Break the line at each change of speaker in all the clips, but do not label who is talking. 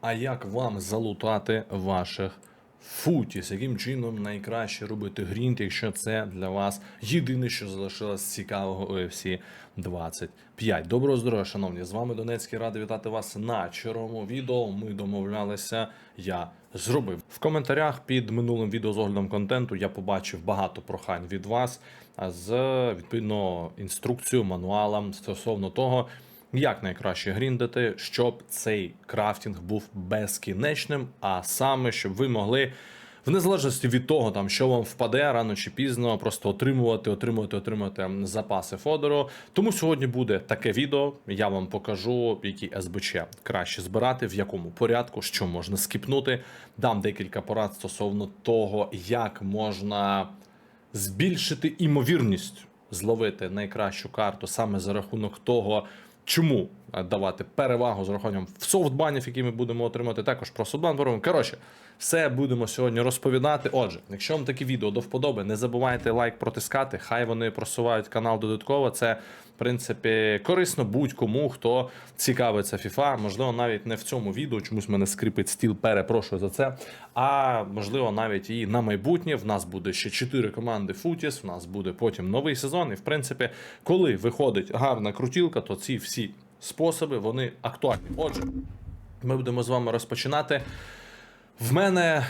А як вам залутати ваших футіс? Яким чином найкраще робити грінт, якщо це для вас єдине, що залишилось цікавого UFC 25? Доброго здоров'я, шановні! З вами Донецький радий вітати вас на черговому відео. Ми домовлялися. Я зробив в коментарях під минулим відео з оглядом контенту. Я побачив багато прохань від вас з відповідно інструкцією, мануалом стосовно того. Як найкраще гріндити, щоб цей крафтінг був безкінечним, а саме, щоб ви могли, в незалежності від того, там, що вам впаде рано чи пізно, просто отримувати, отримувати, отримувати запаси фодору. Тому сьогодні буде таке відео. Я вам покажу, які СБЧ краще збирати, в якому порядку, що можна скіпнути. Дам декілька порад стосовно того, як можна збільшити імовірність зловити найкращу карту саме за рахунок того, чому давати перевагу з урахуванням в софтбанів, які ми будемо отримати, також про софтбан поговоримо. Коротше, все будемо сьогодні розповідати. Отже, якщо вам такі відео до вподоби, не забувайте лайк протискати. Хай вони просувають канал додатково. Це в принципі корисно будь-кому, хто цікавиться FIFA. Можливо, навіть не в цьому відео, чомусь мене скрипить стіл, перепрошую за це. А можливо, навіть і на майбутнє. В нас буде ще 4 команди Футіс. В нас буде потім новий сезон. І в принципі, коли виходить гарна крутілка, то ці всі способи вони актуальні. Отже, ми будемо з вами розпочинати. В мене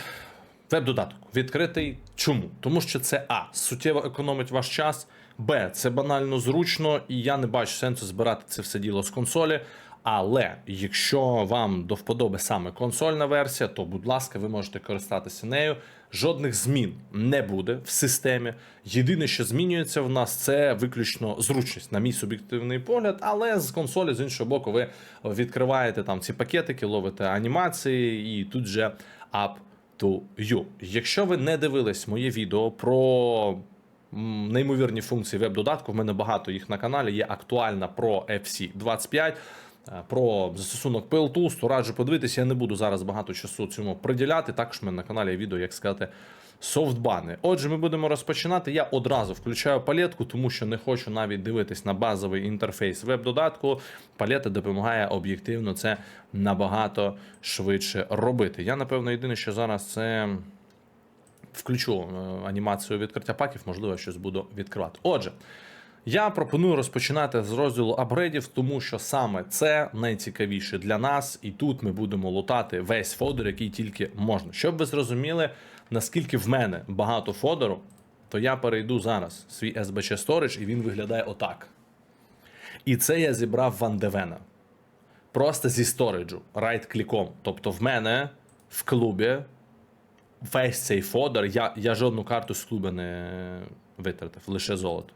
веб-додаток відкритий. Чому? Тому що це А. Суттєво економить ваш час. Б. Це банально зручно, і я не бачу сенсу збирати це все діло з консолі. Але якщо вам до вподоби саме консольна версія, то будь ласка, ви можете користатися нею. Жодних змін не буде в системі. Єдине, що змінюється в нас, це виключно зручність, на мій суб'єктивний погляд. Але з консолі, з іншого боку, ви відкриваєте там ці пакетики, ловите анімації, і тут же up to you. Якщо ви не дивились моє відео про неймовірні функції веб-додатку, в мене багато їх на каналі. Є актуальна про FC 25. Е, Про застосунок PLTools, то раджу подивитися. Я не буду зараз багато часу цьому приділяти. Також в мене на каналі є відео, як сказати, софтбани. Отже, ми будемо розпочинати. Я одразу включаю палетку, тому що не хочу навіть дивитись на базовий інтерфейс веб-додатку. Палета допомагає об'єктивно це набагато швидше робити. Я, напевно, єдине, що зараз це включу е, анімацію відкриття паків, можливо, щось буду відкривати. Отже. Я пропоную розпочинати з розділу апгрейдів, тому що саме це найцікавіше для нас, і тут ми будемо лутати весь фодер, який тільки можна. Щоб ви зрозуміли, наскільки в мене багато фодеру, то я перейду зараз свій SBC Storage, і він виглядає отак. І це я зібрав Ван Девена. Просто зі сториджу, райт-кліком. Тобто в мене в клубі весь цей фодер, я, я жодну карту з клуба не витратив, лише золото.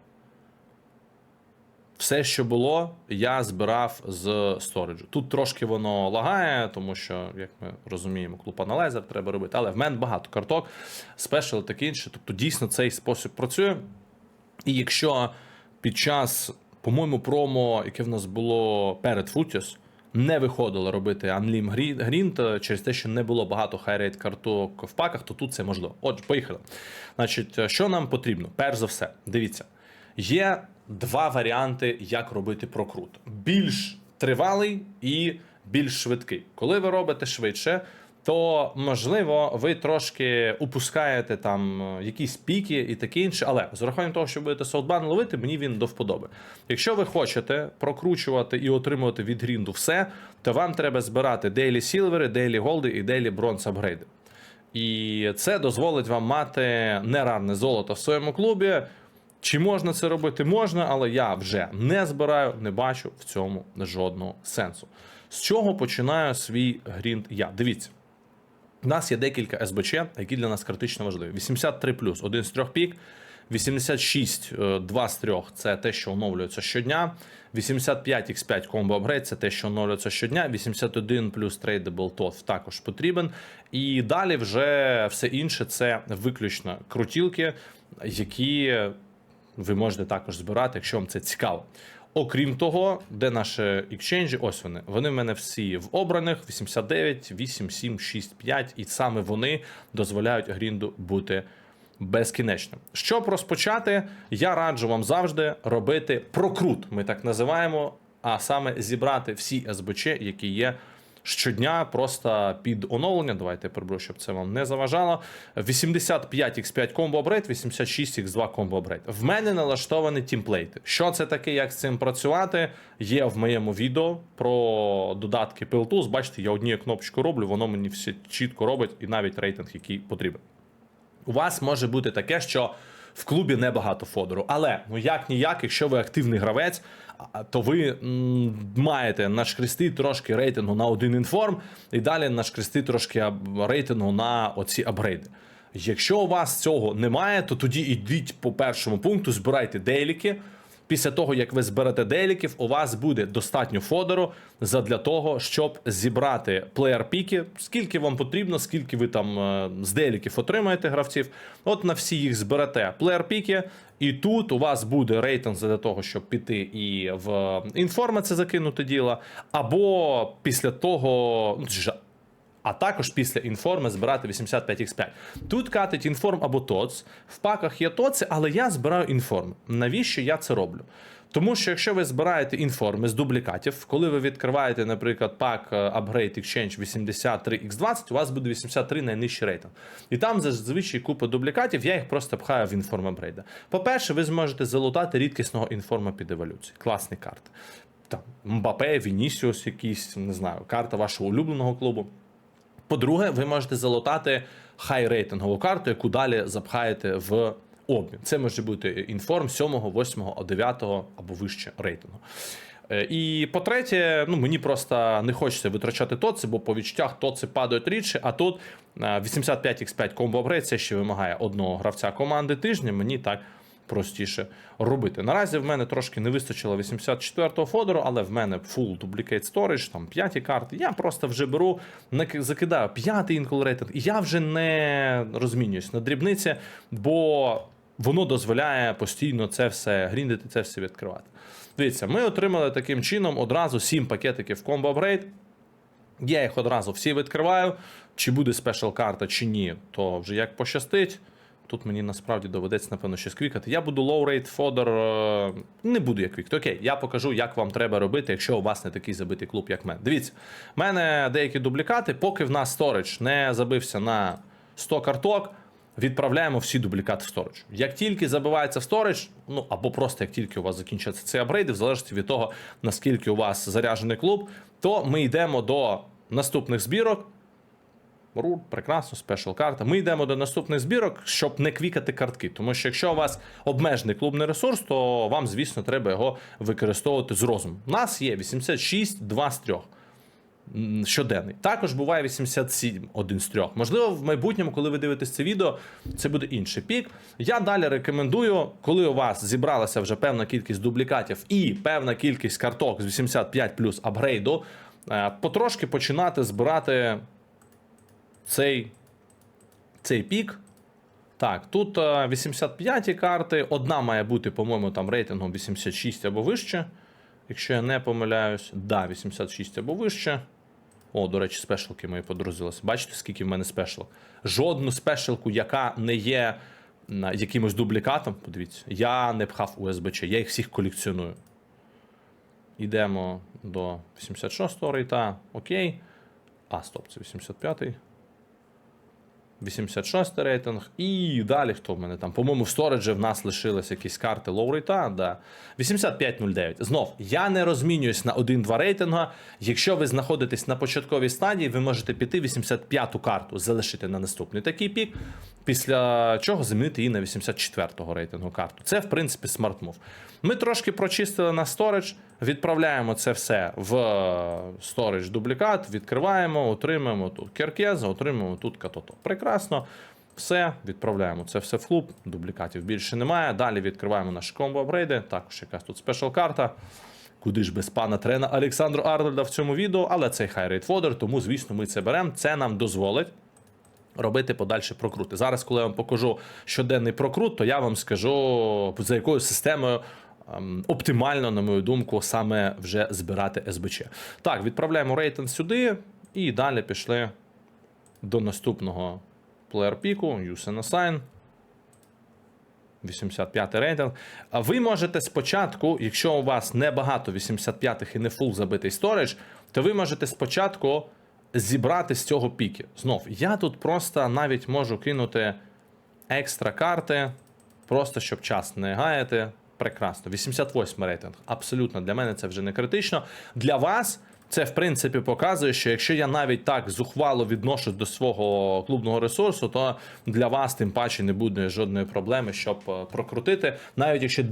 Все, що було, я збирав з сториджу. Тут трошки воно лагає, тому що, як ми розуміємо, клуб аналайзер треба робити, але в мене багато карток, спешл і таке інше. Тобто дійсно цей спосіб працює. І якщо під час, по-моєму, промо, яке в нас було перед Футіс, не виходило робити Unlim Green через те, що не було багато хайрейт карток в паках, то тут це можливо. Отже, поїхали. Значить, що нам потрібно? Перш за все, дивіться, є два варіанти, як робити прокрут: більш тривалий і більш швидкий. Коли ви робите швидше, то можливо ви трошки упускаєте там е, якісь піки і таке інше. Але з урахуванням того, що будете софтбан ловити, мені він до вподоби. Якщо ви хочете прокручувати і отримувати від грінду все, то вам треба збирати дейлі сілвери, дейлі голди і дейлі бронз апгрейди. І це дозволить вам мати нерарне золото в своєму клубі. Чи можна це робити? Можна, але я вже не збираю, не бачу в цьому жодного сенсу. З чого починаю свій грінд я? Дивіться. У нас є декілька СБЧ, які для нас критично важливі. 83 плюс, один з трьох пік, 86, е, два з трьох це те, що оновлюється щодня. 85 X5 комбо апгрейд це те, що оновлюється щодня. 81 плюс трейдабл TOF також потрібен. І далі вже все інше це виключно крутілки, які ви можете також збирати, якщо вам це цікаво. Окрім того, де наші екченджі, ось вони. Вони в мене всі в обраних 89, 8, 7, 6, 5, і саме вони дозволяють грінду бути безкінечним. Щоб розпочати, я раджу вам завжди робити прокрут, ми так називаємо, а саме зібрати всі СБЧ, які є щодня просто під оновлення. Давайте приберу, щоб це вам не заважало. 85 x5 комбо апгрейд, 86 x2 комбо апгрейд. В мене налаштовані тімплейти. Що це таке, як з цим працювати? Є в моєму відео про додатки PLTools. Бачите, я однією кнопочку роблю, воно мені все чітко робить, і навіть рейтинг, який потрібен. У вас може бути таке, що в клубі небагато фодеру. Але ну як ніяк, якщо ви активний гравець, то ви маєте нашкрести трошки рейтингу на один інформ, і далі нашкрести трошки рейтингу на оці апгрейди. Якщо у вас цього немає, то тоді йдіть по першому пункту, збирайте дейліки. Після того, як ви зберете деліків, у вас буде достатньо фодеру задля того, щоб зібрати плеєр-піки, скільки вам потрібно, скільки ви там е, з деліків отримаєте гравців. От на всі їх зберете плеєр-піки, і тут у вас буде рейтинг для того, щоб піти і в інформа закинути діло, або після того. А також після інформи збирати 85x5. Тут катить інформ або ТОЦ. В паках є ТОЦи, але я збираю інформ. Навіщо я це роблю? Тому що якщо ви збираєте інформи з дублікатів, коли ви відкриваєте, наприклад, пак е, Upgrade Exchange 83x20, у вас буде 83 найнижчий рейтинг. І там зазвичай купа дублікатів, я їх просто пхаю в інформ апгрейда. По-перше, ви зможете залутати рідкісного інформа під еволюцію. Класні карти. Там Мбапе, Вінісіус, якийсь, не знаю, карта вашого улюбленого клубу. По-друге, ви можете залутати хай-рейтингову карту, яку далі запхаєте в обмін. Це може бути інформ 7, 8, 9 або вище рейтингу. Е, І по-третє, ну мені просто не хочеться витрачати тоци, бо по відчуттях тоци падають рідше. А тут е, 85x5 комбо апгрейд це ще вимагає одного гравця команди тижня. Мені так простіше робити. Наразі в мене трошки не вистачило 84-го фодеру, але в мене full duplicate storage, там п'яті карти. Я просто вже беру, закидаю п'ятий інколи рейтинг, і я вже не розмінююсь на дрібниці, бо воно дозволяє постійно це все гріндити, це все відкривати. Дивіться, ми отримали таким чином одразу 7 пакетиків комбо апгрейд. Я їх одразу всі відкриваю. Чи буде спешл карта, чи ні, то вже як пощастить. Тут мені насправді доведеться, напевно, щось квікати. Я буду фодер, е, не буду як квікати. Окей, я покажу, як вам треба робити, якщо у вас не такий забитий клуб, як мене. Дивіться, в мене деякі дублікати, поки в нас сторідж не забився на 100 карток. Відправляємо всі дублікати в сторідж. Як тільки забивається в сторідж, ну або просто як тільки у вас закінчаться ці апгрейди, в залежності від того, наскільки у вас заряджений клуб, то ми йдемо до наступних збірок. Рур, прекрасно, спешл карта. Ми йдемо до наступних збірок, щоб не квікати картки. Тому що якщо у вас обмежений клубний ресурс, то вам, звісно, треба його використовувати з розумом. У нас є 86, 2 з 3 щоденний. Також буває 87, один з трьох. Можливо, в майбутньому, коли ви дивитесь це відео, це буде інший пік. Я далі рекомендую, коли у вас зібралася вже певна кількість дублікатів і певна кількість карток з 85 плюс апгрейду, е, потрошки починати збирати цей, цей пік. Так, тут е, 85 карти. Одна має бути, по-моєму, там рейтингом 86 або вище. Якщо я не помиляюсь, да, 86 або вище. О, до речі, спешалки мої подрузилися. Бачите, скільки в мене спешалок? Жодну спешалку, яка не є якимось дублікатом, подивіться, я не пхав у СБЧ, я їх всіх колекціоную. Йдемо до 86-го рейта. Окей. А, стоп, це 85-й. 86 рейтинг. І далі хто в мене там? По-моєму, в сториджі в нас лишились якісь карти лоурейта. Да. 8509. Знов, я не розмінююсь на 1-2 рейтинга. Якщо ви знаходитесь на початковій стадії, ви можете піти 85-ту карту, залишити на наступний такий пік, після чого замінити її на 84-го рейтингу карту. Це, в принципі, смарт-мув. Ми трошки прочистили на сторидж, відправляємо це все в сторидж дублікат, відкриваємо, отримуємо тут керкеза, отримуємо тут катото. Прекрасно. Все, відправляємо це все в клуб, дублікатів більше немає. Далі відкриваємо наші комбо апгрейди. Також якась тут спешл карта. Куди ж без пана трена Олександру Арнольда в цьому відео, але це хайрейт фодер, тому, звісно, ми це беремо. Це нам дозволить робити подальші прокрути. Зараз, коли я вам покажу щоденний прокрут, то я вам скажу, за якою системою ем, оптимально, на мою думку, саме вже збирати СБЧ. Так, відправляємо рейтинг сюди і далі пішли до наступного плеєр-піку, use and assign. 85 рейтинг. А ви можете спочатку, якщо у вас небагато 85-х і не фул забитий сторідж, то ви можете спочатку зібрати з цього піки. Знов, я тут просто навіть можу кинути екстра карти, просто щоб час не гаяти. Прекрасно. 88 рейтинг. Абсолютно для мене це вже не критично. Для вас це, в принципі, показує, що якщо я навіть так зухвало відношусь до свого клубного ресурсу, то для вас тим паче не буде жодної проблеми, щоб е, прокрутити. Навіть якщо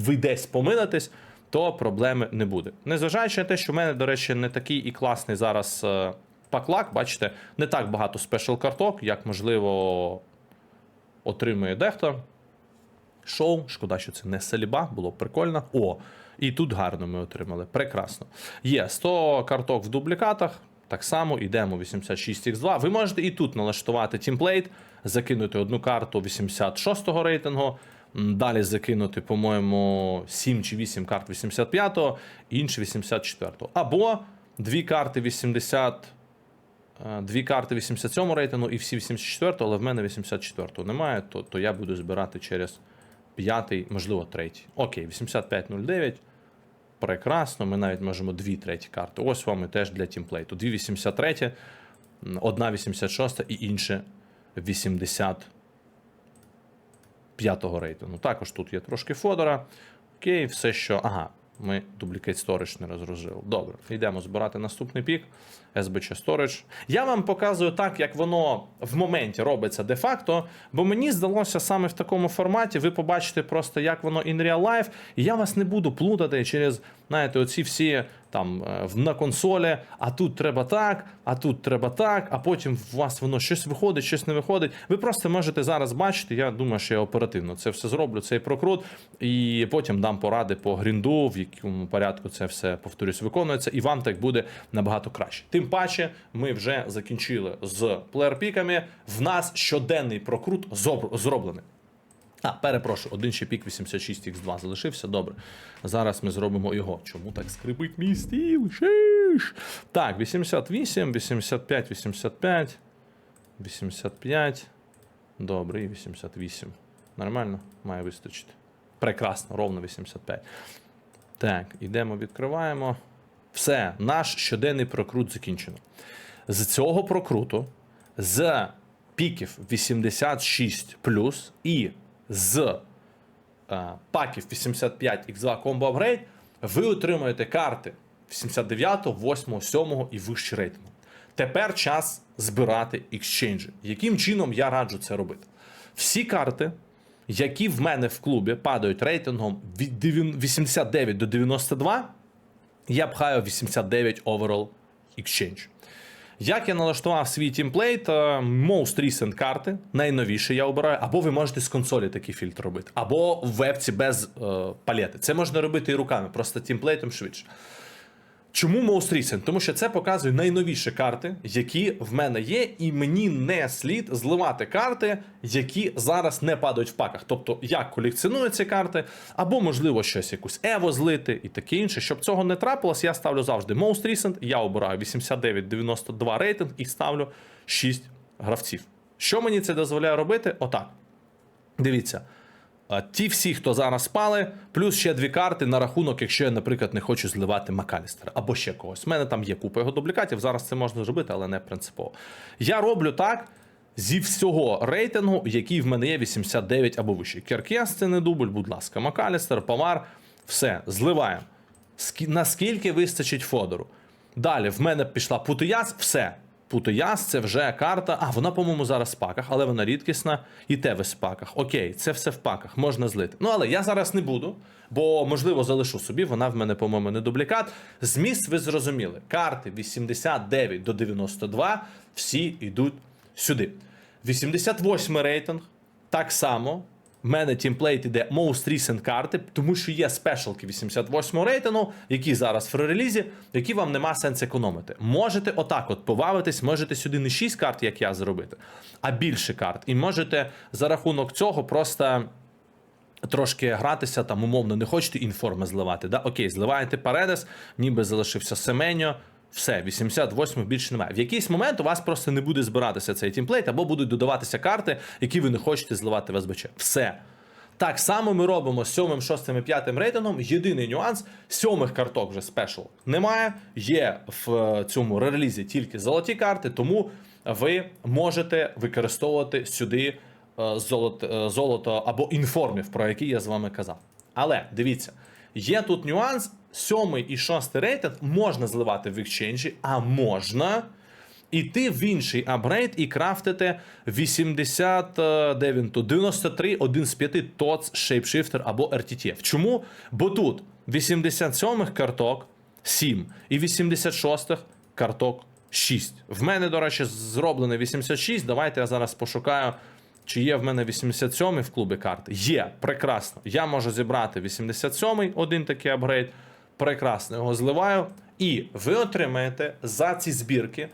ви десь помилитесь, то проблеми не буде. Незважаючи на те, що в мене, до речі, не такий і класний зараз е, паклак, бачите, не так багато спешл карток, як можливо отримує дехто. Шоу, шкода, що це не саліба, було б прикольно. О, і тут гарно ми отримали. Прекрасно. Є 100 карток в дублікатах. Так само йдемо 86x2. Ви можете і тут налаштувати тімплейт, закинути одну карту 86-го рейтингу. Далі закинути, по-моєму, 7 чи 8 карт 85-го, інші 84-го. Або дві карти 80. Е, Дві карти 87-го рейтингу і всі 84-го, але в мене 84-го немає, то, то я буду збирати через п'ятий, можливо, третій. Окей, 8509. Прекрасно. Ми навіть можемо дві треті карти. Ось вам і теж для тімплейту. Дві 83, м, одна 86 і інше 85-го рейтингу. Також тут є трошки фодора. Окей, все, що. Ага, ми Duplicate Storage не розгрузили. Добре, йдемо збирати наступний пік. SBC Storage. Я вам показую так, як воно в моменті робиться де-факто, бо мені здалося саме в такому форматі. Ви побачите просто, як воно in real life, і я вас не буду плутати через, знаєте, оці всі там е, на консолі, а тут треба так, а тут треба так, а потім у вас воно щось виходить, щось не виходить. Ви просто можете зараз бачити. Я думаю, що я оперативно це все зроблю, цей прокрут, і потім дам поради по грінду, в якому порядку це все повторюсь, виконується, і вам так буде набагато краще. Тим паче, ми вже закінчили з плеєрпіками. В нас щоденний прокрут зроблений. А, перепрошую, один ще пік 86x2 залишився. Добре. Зараз ми зробимо його. Чому так скрипить мій стіл? Шиш! Так, 88, 85, 85, 85. Добре, і 88. Нормально? Має вистачити. Прекрасно, ровно 85. Так, ідемо, відкриваємо. Все, наш щоденний прокрут закінчено. З цього прокруту, з піків 86 і з е, паків 85 X2 Combo Upgrade, ви отримуєте карти 89, 8, 7 і вищий рейтинг. Тепер час збирати екшенджі. Яким чином я раджу це робити? Всі карти, які в мене в клубі падають рейтингом від 89 до 92, я пхаю 89 overall exchange. Як я налаштував свій тімплейт, е, most recent карти, найновіше я обираю, або ви можете з консолі такий фільтр робити, або в вебці без е, палети. Це можна робити і руками, просто тімплейтом швидше. Чому Most Recent? Тому що це показує найновіші карти, які в мене є, і мені не слід зливати карти, які зараз не падають в паках. Тобто я колекціоную ці карти, або, можливо, щось якусь Ево злити і таке інше. Щоб цього не трапилось, я ставлю завжди Most Recent, я обираю 89-92 рейтинг і ставлю 6 гравців. Що мені це дозволяє робити? Отак. Дивіться. Ті всі, хто зараз спали, плюс ще дві карти на рахунок, якщо я, наприклад, не хочу зливати Макалістера або ще когось. У мене там є купа його дублікатів, зараз це можна зробити, але не принципово. Я роблю так зі всього рейтингу, який в мене є 89 або вище. Керкес це не дубль, будь ласка, Макалістер, Памар, все, зливаємо. Наскільки вистачить Фодору? Далі в мене пішла Путияс, все. Путияс це вже карта. А, вона, по-моєму, зараз в паках, але вона рідкісна. І те в паках. Окей, це все в паках, можна злити. Ну, але я зараз не буду, бо, можливо, залишу собі. Вона в мене, по-моєму, не дублікат. Зміст ви зрозуміли. Карти 89 до 92 всі йдуть сюди. 88 рейтинг. Так само. В мене тімплейт іде Most Recent карти, тому що є спешалки 88 рейтингу, які зараз в релізі, які вам нема сенс економити. Можете отак от побавитись, можете сюди не 6 карт, як я зробити, а більше карт. І можете за рахунок цього просто трошки гратися, там умовно не хочете інформи зливати. Да? Окей, зливаєте Паредес, ніби залишився Семеньо. Все, 88 більше немає. В якийсь момент у вас просто не буде збиратися цей тімплейт, або будуть додаватися карти, які ви не хочете зливати в СБЧ. Все. Так само ми робимо з сьомим, шостим і п'ятим рейтингом. Єдиний нюанс: сьомих карток вже спешл немає. Є в е, цьому релізі тільки золоті карти, тому ви можете використовувати сюди е, золото, е, золото або інформів, про які я з вами казав. Але дивіться, є тут нюанс: сьомий і шостий рейтинг можна зливати в екченджі, а можна іти в інший апгрейд і крафтити 80, е, де він тут, 93, один з 5 TOTS, Shapeshifter або RTTF. Чому? Бо тут 87 карток 7 і 86 карток 6. В мене, до речі, зроблений 86. Давайте я зараз пошукаю. Чи є в мене 87 в клубі карти? Є, прекрасно. Я можу зібрати 87 один такий апгрейд. Прекрасно його зливаю. І ви отримаєте за ці збірки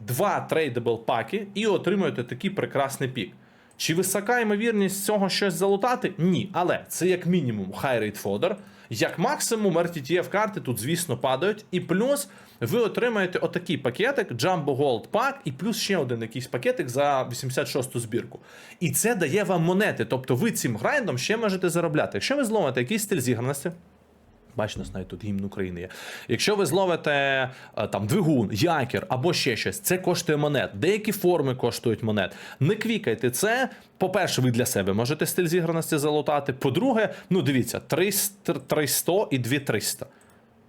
два трейдабл паки і отримуєте такий прекрасний пік. Чи висока ймовірність цього щось залутати? Ні. Але це як мінімум high rate fodder. Як максимум RTTF карти тут, звісно, падають. І плюс ви отримаєте отакий пакетик Jumbo Gold Pack, і плюс ще один якийсь пакетик за 86-ту збірку. І це дає вам монети. Тобто ви цим грайндом ще можете заробляти. Якщо ви зловите якийсь стиль зіграності, Бачите, навіть тут гімн України є. Якщо ви зловите е, там двигун, якір або ще щось, це коштує монет. Деякі форми коштують монет. Не квікайте це. По-перше, ви для себе можете стиль зіграності залутати. По-друге, ну дивіться, 300, 300 і 2300.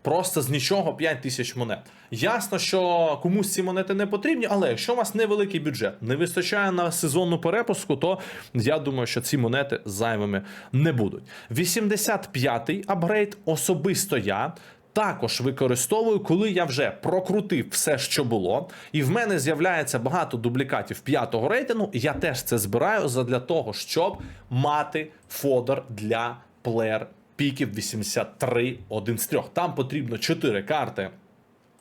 Просто з нічого 5 тисяч монет. Ясно, що комусь ці монети не потрібні, але якщо у вас невеликий бюджет, не вистачає на сезонну перепуску, то я думаю, що ці монети зайвими не будуть. 85-й апгрейд особисто я. Також використовую, коли я вже прокрутив все, що було, і в мене з'являється багато дублікатів п'ятого рейтингу. Я теж це збираю задля того, щоб мати фодер для плеєр піків 83 один з трьох. Там потрібно 4 карти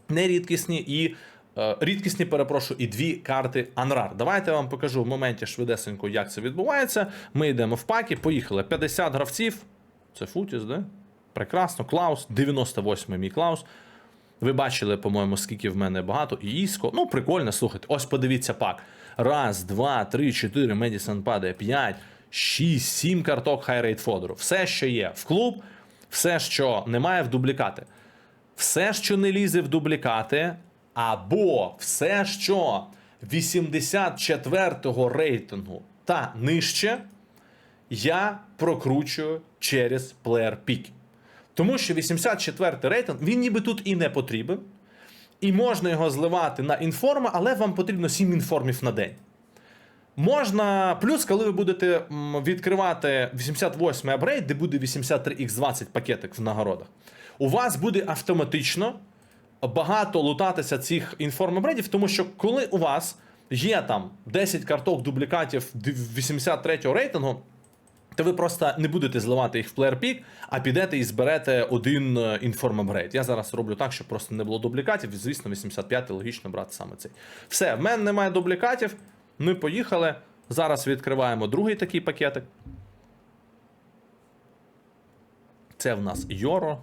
нерідкісні і. е, Рідкісні, перепрошую, і дві карти Анрар. Давайте я вам покажу в моменті швидесенько, як це відбувається. Ми йдемо в паки, поїхали. 50 гравців. Це Футіс, да? Прекрасно. Клаус, 98-й мій Клаус. Ви бачили, по-моєму, скільки в мене багато. І Іско. Ну, прикольно, слухайте. Ось подивіться пак. Раз, два, три, чотири. Медісон падає. П'ять, шість, сім карток хайрейт фодеру. Все, що є в клуб, все, що немає в дублікати. Все, що не лізе в дублікати, або все, що 84-го рейтингу та нижче, я прокручую через плеєр пік. Тому що 84 й рейтинг, він ніби тут і не потрібен. І можна його зливати на інформа, але вам потрібно 7 інформів на день. Можна, плюс, коли ви будете відкривати 88 апгрейд, де буде 83x20 пакетик в нагородах, у вас буде автоматично багато лутатися цих інформ-апгрейдів, тому що коли у вас є там 10 карток дублікатів 83-го рейтингу, то ви просто не будете зливати їх в пік, а підете і зберете один інформ-апгрейд. Я зараз роблю так, щоб просто не було дублікатів. Звісно, 85 логічно брати саме цей. Все, в мене немає дублікатів. Ми поїхали. Зараз відкриваємо другий такий пакетик. Це в нас Йоро.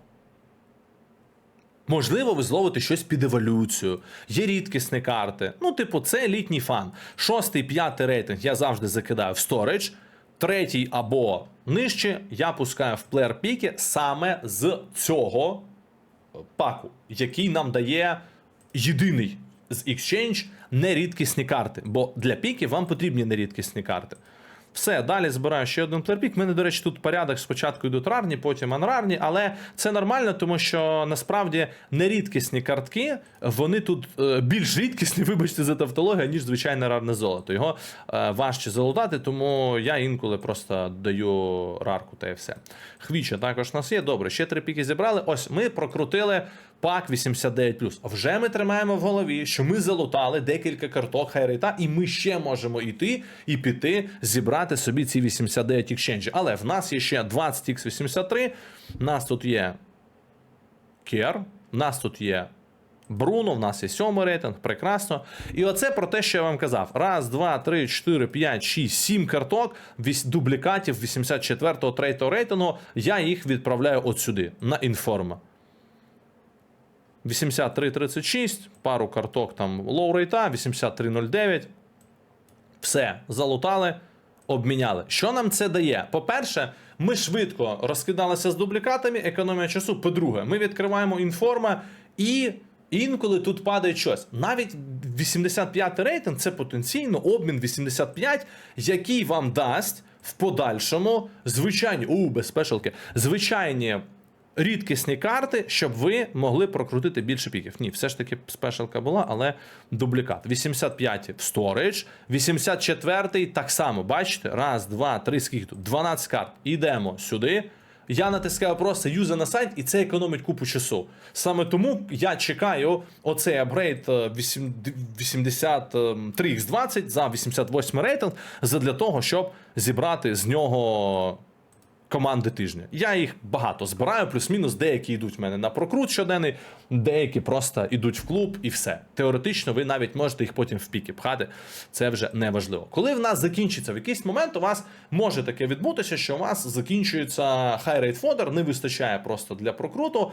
Можливо, ви зловите щось під еволюцію. Є рідкісні карти. Ну, типу, це літній фан. Шостий, п'ятий рейтинг я завжди закидаю в сторідж. Третій або нижче я пускаю в плеєр піки саме з цього паку, який нам дає єдиний з Exchange нерідкісні карти. Бо для піків вам потрібні нерідкісні карти. Все, далі збираю ще один плеерпік. У мене, до речі, тут порядок спочатку йдуть рарні, потім анрарні, але це нормально, тому що насправді нерідкісні картки, вони тут е, більш рідкісні, вибачте за тавтологію, ніж звичайне рарне золото. Його е, важче залутати, тому я інколи просто даю рарку та і все. Хвіча також у нас є. Добре, ще три піки зібрали. Ось ми прокрутили пак 89+. Вже ми тримаємо в голові, що ми залутали декілька карток хайрейта, і ми ще можемо йти і піти зібрати собі ці 89 екшенджі. Але в нас є ще 20 x 83 У нас тут є Кер, у нас тут є Бруно, в нас є сьомий рейтинг, прекрасно. І оце про те, що я вам казав: раз, два, три, чотири, п'ять, шість, сім карток, дублікатів 84-го, 3-го рейтингу. Я їх відправляю от сюди, на інформа. 83.36, пару карток там лоу рейта, 83.09. Все, залутали. обміняли. Що нам це дає? По-перше, ми швидко розкидалися з дублікатами, економія часу. По-друге, ми відкриваємо інформа і. Інколи тут падає щось. Навіть 85 рейтинг це потенційно обмін 85, який вам дасть в подальшому звичайні у безпешалки, звичайні рідкісні карти, щоб ви могли прокрутити більше піків. Ні, все ж таки спешалка була, але дублікат. 85 в сторідж, 84 так само. Бачите? Раз, два, три, скільки тут? 12 карт. Ідемо сюди. Я натискаю просто юзер на сайт, і це економить купу часу. Саме тому я чекаю оцей апгрейд е, 8 83x20 за 88 рейтинг для того, щоб зібрати з нього команди тижня. Я їх багато збираю, плюс-мінус, деякі йдуть в мене на прокрут щоденний, деякі просто йдуть в клуб і все. Теоретично, ви навіть можете їх потім в піки пхати. Це вже не важливо. Коли в нас закінчиться в якийсь момент, у вас може таке відбутися, що у вас закінчується rate fodder, не вистачає просто для прокруту.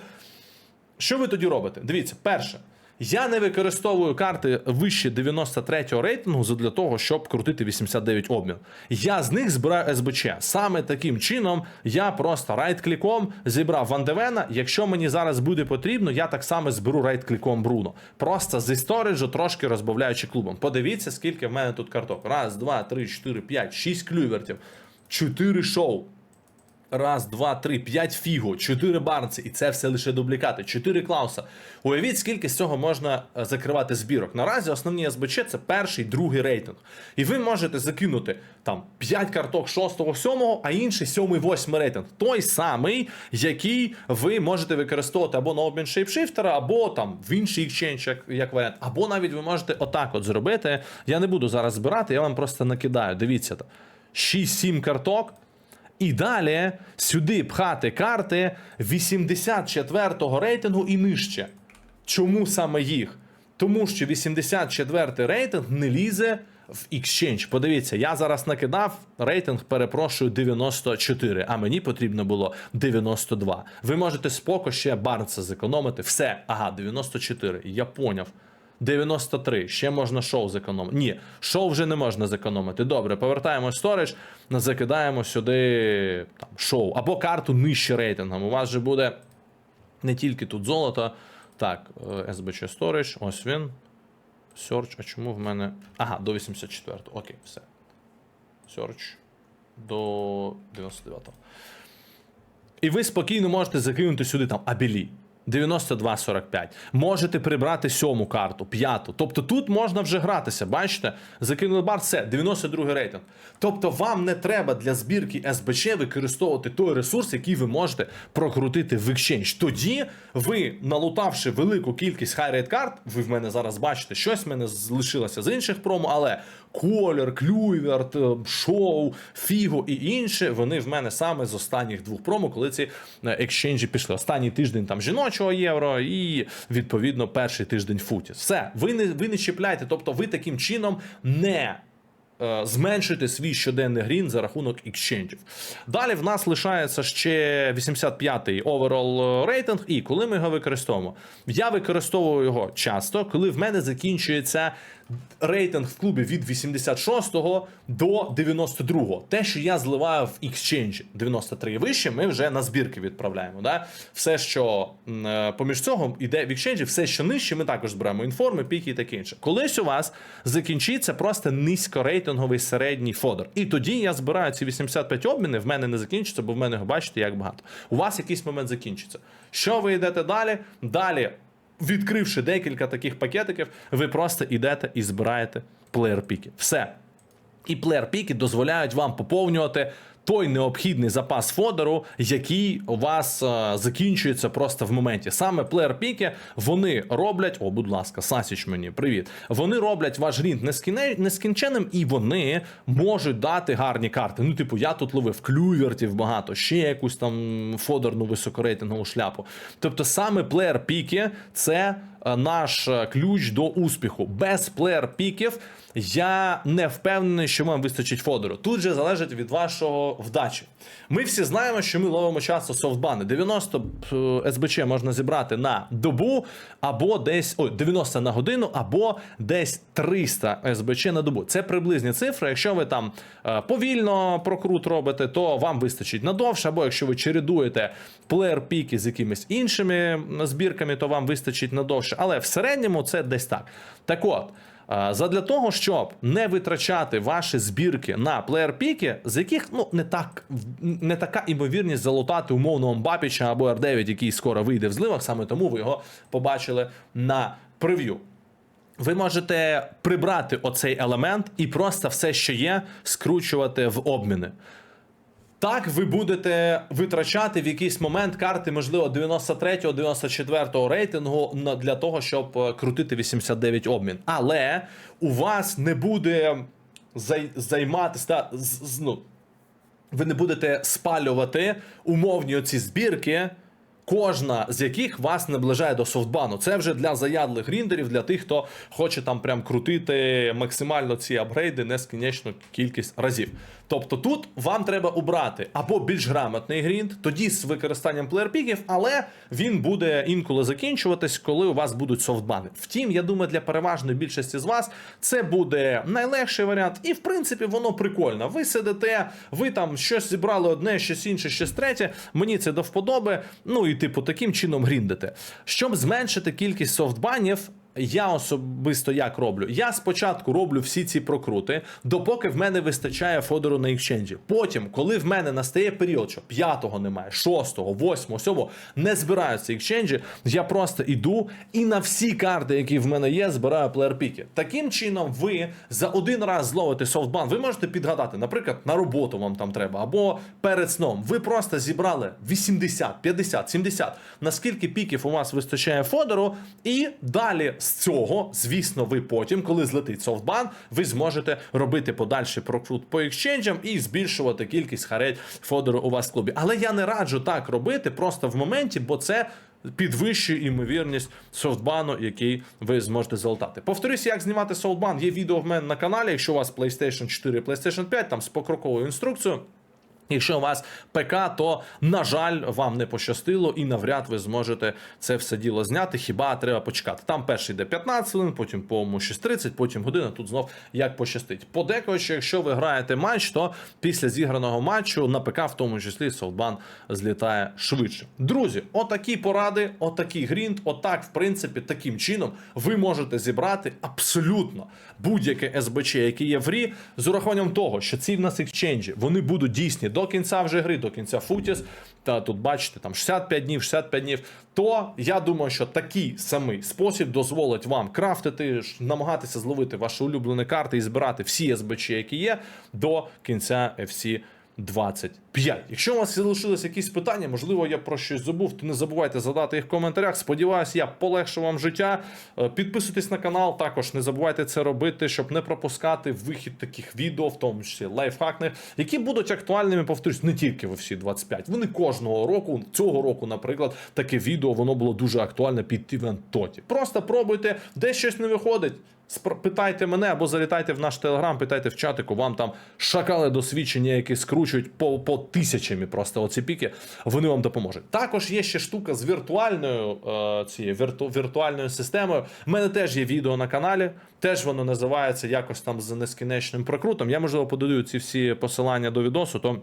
Що ви тоді робите? Дивіться, перше. Я не використовую карти вище 93-го рейтингу для того, щоб крутити 89 обмін. Я з них збираю СБЧ. Саме таким чином я просто райт-кліком зібрав Вандевена. Якщо мені зараз буде потрібно, я так само зберу райт-кліком Бруно. Просто зі сториджу трошки розбавляючи клубом. Подивіться, скільки в мене тут карток. Раз, два, три, чотири, п'ять, шість клювертів, чотири шоу. Раз, два, три, п'ять фіго, чотири барнці, і це все лише дублікати, чотири клауса. Уявіть, скільки з цього можна е, закривати збірок. Наразі основні СБЧ це перший, другий рейтинг. І ви можете закинути там 5 карток шостого, сьомого, а інший сьомий, восьмий рейтинг. Той самий, який ви можете використовувати або на обмін шейпшифтера, або там в інший exchange, як, як варіант. Або навіть ви можете отак от зробити. Я не буду зараз збирати, я вам просто накидаю. Дивіться, 6-7 карток. І далі сюди пхати карти 84-го рейтингу і нижче. Чому саме їх? Тому що 84 рейтинг не лізе в Exchange. Подивіться, я зараз накидав рейтинг, перепрошую, 94, а мені потрібно було 92. Ви можете споко ще Барнса зекономити. Все, ага, 94. Я поняв. 93. Ще можна шоу зекономити. Ні, шоу вже не можна зекономити. Добре, повертаємо сторіч, закидаємо сюди там, шоу або карту нижче рейтингом. У вас же буде не тільки тут золото. Так, е, SBC Storage, ось він. Search, а чому в мене. Ага, до 84. Окей, все. Search до 99. І ви спокійно можете закинути сюди там Абілі. 92-45. Можете прибрати сьому карту, п'яту. Тобто тут можна вже гратися. Бачите? Закинули бар, все, 92 рейтинг. Тобто вам не треба для збірки СБЧ використовувати той ресурс, який ви можете прокрутити в Exchange. Тоді ви, налутавши велику кількість хай-рейт карт, ви в мене зараз бачите, щось в мене залишилося з інших промо, але Колір, Клюйверт, Шоу, Фіго і інше, вони в мене саме з останніх двох промо, коли ці екшенджі пішли. Останній тиждень там жіночого євро і відповідно перший тиждень футі. Все, ви не ви не чіпляєте. тобто ви таким чином не. е, свій щоденний грін за рахунок екшенджів. Далі в нас лишається ще 85-й overall рейтинг. І коли ми його використовуємо, я використовую його часто, коли в мене закінчується рейтинг в клубі від 86 до 92. Те, що я зливаю в Exchange 93 і вище, ми вже на збірки відправляємо. Да? Все, що е, поміж цього йде в Exchange, все, що нижче, ми також збираємо інформи, піки і таке інше. Колись у вас закінчиться просто низькорейтинговий середній фодер. І тоді я збираю ці 85 обмінів, в мене не закінчиться, бо в мене його бачите, як багато. У вас якийсь момент закінчиться. Що ви йдете далі? Далі відкривши декілька таких пакетиків, ви просто йдете і збираєте плеєр-піки. Все. І плеєр-піки дозволяють вам поповнювати той необхідний запас фодеру, який у вас е, закінчується просто в моменті. Саме плеєр-піки вони роблять, о, будь ласка, Сасіч мені, привіт. Вони роблять ваш грінт нескіне- нескінченним, і вони можуть дати гарні карти. Ну, типу, я тут ловив клювертів багато, ще якусь там фодерну високорейтингову шляпу. Тобто, саме плеєр-піки це наш е, ключ до успіху. Без плеєр-піків я не впевнений, що вам вистачить фодеру. Тут же залежить від вашого вдачі. Ми всі знаємо, що ми ловимо часто софтбани. 90 е, СБЧ можна зібрати на добу, або десь ой, 90 на годину, або десь 300 СБЧ на добу. Це приблизні цифри. Якщо ви там е, повільно прокрут робите, то вам вистачить надовше, або якщо ви чередуєте плеєр-піки з якимись іншими збірками, то вам вистачить надовше. Але в середньому це десь так. Так от. Задля того, щоб не витрачати ваші збірки на плеєр-піки, з яких ну не так не така імовірність залутати умовного Мбапіча або R9, який скоро вийде в зливах, саме тому ви його побачили на прев'ю. Ви можете прибрати оцей елемент і просто все, що є, скручувати в обміни. Так, ви будете витрачати в якийсь момент карти, можливо, 93-го, 94-го рейтингу для того, щоб е, крутити 89 обмін. Але у вас не буде зай- займатися. ну, ви не будете спалювати умовні оці збірки, кожна з яких вас наближає до софтбану. Це вже для заядлих гріндерів, для тих, хто хоче там прям крутити максимально ці апгрейди нескінченну кількість разів. Тобто тут вам треба обрати або більш грамотний грінд, тоді з використанням плеєрпіків, але він буде інколи закінчуватись, коли у вас будуть софтбани. Втім, я думаю, для переважної більшості з вас це буде найлегший варіант, і в принципі воно прикольно. Ви сидите, ви там щось зібрали одне, щось інше, щось третє. Мені це до вподоби. Ну і типу таким чином гріндите. Щоб зменшити кількість софтбанів. Я особисто як роблю. Я спочатку роблю всі ці прокрути, допоки в мене вистачає фодору на екшенджі. Потім, коли в мене настає період, що п'ятого немає, шостого, восьмого, сьомого не збираються екшенджі, я просто іду і на всі карти, які в мене є, збираю плеєрпіки. Таким чином, ви за один раз зловите софтбан. Ви можете підгадати, наприклад, на роботу вам там треба, або перед сном. Ви просто зібрали 80, 50, 70, наскільки піків у вас вистачає фодору, і далі з цього, звісно, ви потім, коли злетить софтбан, ви зможете робити подальший прокрут по екшенджам і збільшувати кількість хареть фодору у вас в клубі. Але я не раджу так робити просто в моменті, бо це. Підвищує ймовірність софтбану, який ви зможете залутати. Повторюсь, як знімати софтбан. Є відео в мене на каналі. Якщо у вас PlayStation 4, PlayStation 5, там з покроковою інструкцією. Якщо у вас ПК, то на жаль, вам не пощастило, і навряд ви зможете це все діло зняти. Хіба треба почекати? Там перший йде 15 хвилин, потім по 6.30, потім година. Тут знов як пощастить. Подекуючи, якщо ви граєте матч, то після зіграного матчу на ПК, в тому числі, софтбан злітає швидше. Друзі, отакі поради, отакий грінт, отак, в принципі, таким чином ви можете зібрати абсолютно будь-яке СБЧ, яке є в грі, з урахуванням того, що ці в нас екченджі, вони будуть дійсні до кінця вже гри, до кінця футіс. Та тут бачите, там 65 днів, 65 днів. То я думаю, що такий самий спосіб дозволить вам крафтити, намагатися зловити ваші улюблені карти і збирати всі СБЧ, які є, до кінця FC 25. Якщо у вас залишились якісь питання, можливо, я про щось забув, то не забувайте задати їх в коментарях. Сподіваюсь, я полегшу вам життя. Е, Підписуйтесь на канал, також не забувайте це робити, щоб не пропускати вихід таких відео, в тому числі лайфхакних, які будуть актуальними, повторюсь, не тільки в всі 25. Вони кожного року, цього року, наприклад, таке відео воно було дуже актуальне під івент Тоті. Просто пробуйте, де щось не виходить. Питайте мене або залітайте в наш телеграм, питайте в чатику. Вам там шакали досвідчення, які скручують по, по тисячами просто оці піки. Вони вам допоможуть. Також є ще штука з віртуальною е, цією вірту, віртуальною системою. У мене теж є відео на каналі. Теж воно називається якось там з нескінченним прокрутом. Я можливо подаю ці всі посилання до відосу. То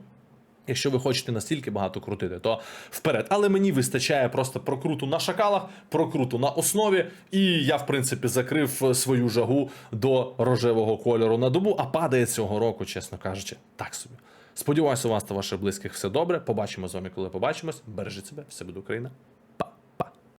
Якщо ви хочете настільки багато крутити, то вперед. Але мені вистачає просто прокруту на шакалах, прокруту на основі, і я, в принципі, закрив е, свою жагу до рожевого кольору на добу, а падає цього року, чесно кажучи, так собі. Сподіваюся, у вас та ваших близьких все добре. Побачимо з вами, коли побачимось. Бережіть себе, все буде Україна.